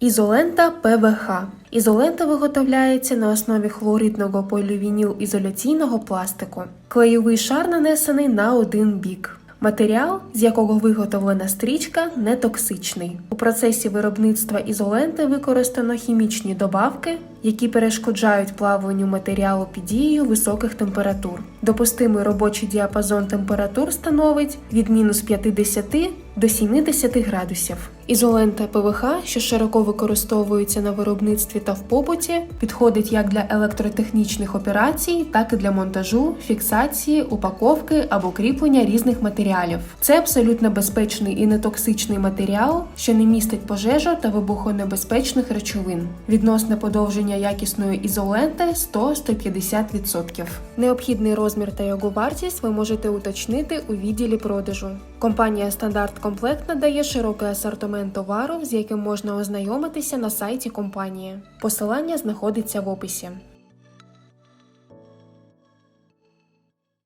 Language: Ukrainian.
Ізолента ПВХ. Ізолента виготовляється на основі хлоридного полювініл ізоляційного пластику. Клейовий шар нанесений на один бік. Матеріал, з якого виготовлена стрічка, не токсичний. У процесі виробництва ізоленти використано хімічні добавки, які перешкоджають плавленню матеріалу під дією високих температур. Допустимий робочий діапазон температур становить від мінус 50 до 70 градусів. Ізолента ПВХ, що широко використовується на виробництві та в побуті, підходить як для електротехнічних операцій, так і для монтажу, фіксації, упаковки або кріплення різних матеріалів. Це абсолютно безпечний і нетоксичний матеріал, що не містить пожежу та вибухонебезпечних речовин. Відносне подовження якісної ізоленти 100-150%. Необхідний розмір та його вартість ви можете уточнити у відділі продажу. Компанія Стандарт Комплект надає широкий асортимент товару, з яким можна ознайомитися на сайті компанії. Посилання знаходиться в описі.